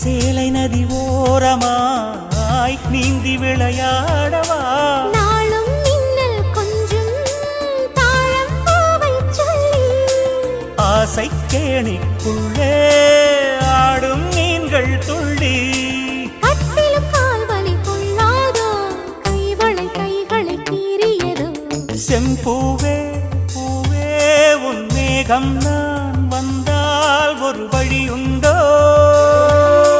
சேலை நதி ஓரமாய் நீந்தி விளையாடவா? நாளும் மின்னல் கொஞ்சும் ஆசை கேணிக்குள்ளே ஆடும் மீன்கள் துள்ளி. செம்பூவே பூவே உன் மேகம் நான் வந்தால் ஒரு வழி உண்டோ.